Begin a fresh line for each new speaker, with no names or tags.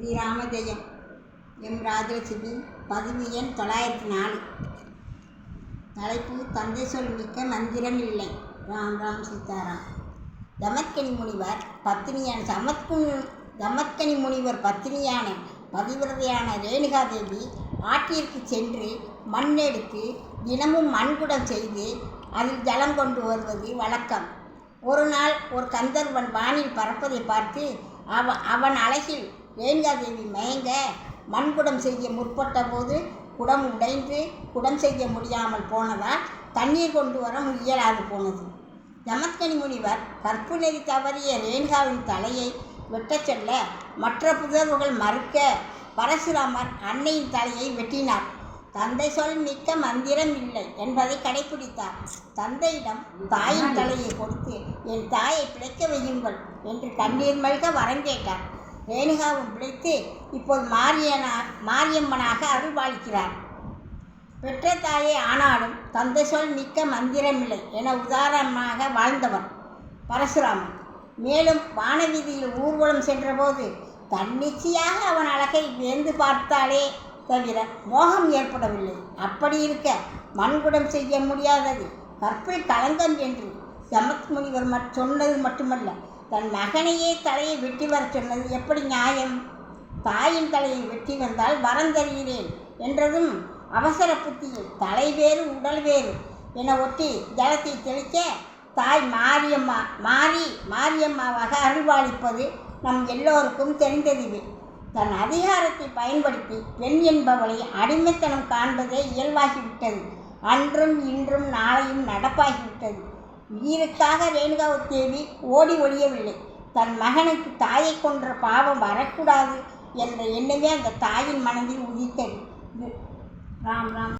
ஸ்ரீராம ஜெயம் M Rajalakshmi பதிவு எண் தொள்ளாயிரத்தி நாலு. தலைப்பு தந்தை சொல் மிக்க மந்திரம் இல்லை. ராம் ராம் சீதாராம். தமத்கனி முனிவர் பத்தினியான சமத்கு தமத்கனி முனிவர் பத்தினியான பதிவிரதையான ரேணுகாதேவி ஆற்றிற்கு சென்று மண் எடுத்து தினமும் மண்குடம் செய்து அதில் ஜலம் கொண்டு வருவது வழக்கம். ஒரு நாள் ஒரு கந்தர்வன் வானில் பறப்பதை பார்த்து அவ அவன் அழகில் ரேணுகாதேவி மயங்க மண்குடம் செய்ய முற்பட்ட போது குடம் உடைந்து குடம் செய்ய முடியாமல் போனதால் தண்ணீர் கொண்டு வர இயலாது போனது. யமத்கனி முனிவர் கற்பு நெறி தவறிய ரேணுகாவின் தலையை வெட்டச் செல்ல மற்ற புதர்வுகள் மறுக்க பரசுராமர் அன்னையின் தலையை வெட்டினார். தந்தை சொல் மிக்க மந்திரம் இல்லை என்பதை கடைபிடித்தார் தந்தையிடம் தாயின் தலையை கொடுத்து என் தாயை பிழைக்க வையுங்கள் என்று கண்ணீர் மல்க வரம் கேட்டார். ரேணுகாவும் பிழைத்து இப்போது மாரியனா மாரியம்மனாக அருள்பாலிக்கிறார் பெற்ற தாயே ஆனாலும் தந்தை சொல் மிக்க மந்திரமில்லை என உதாரணமாக வாழ்ந்தவர் பரசுராமன். மேலும் வானவீதியில் ஊர்வலம் சென்றபோது தன்னிச்சையாக அவன் அழகை வேந்து பார்த்தாலே தவிர மோகம் ஏற்படவில்லை. அப்படி இருக்க மண்குடம் செய்ய முடியாதது கற்பில் களங்கம் என்று ஜமத் முனிவர் சொன்னது மட்டுமல்ல தன் மகனையே தலையை வெட்டி வர சொன்னது எப்படி நியாயம்? தாயின் தலையை வெட்டி வந்தால் வரம் தருகிறேன் என்றதும் அவசர புத்தியில் தலை வேறு உடல் வேறு என ஒட்டி ஜலத்தை தெளிக்க தாய் மாரியம்மா மாறி மாரியம்மாவாக அருள்வாளிப்பது நம் எல்லோருக்கும் தெரிந்ததுவே. தன் அதிகாரத்தை பயன்படுத்தி பெண் என்பவளை அடிமைத்தனம் காண்பதே இயல்பாகிவிட்டது. அன்றும் இன்றும் நாளையும் நடப்பாகிவிட்டது. உயிருக்காக ரேணுகாவை தேவி ஓடி ஒழியவில்லை தன் மகனுக்கு தாயை கொன்ற பாவம் வரக்கூடாது என்ற எண்ணமே அந்த தாயின் மனதில் உதித்தது. ராம் ராம்.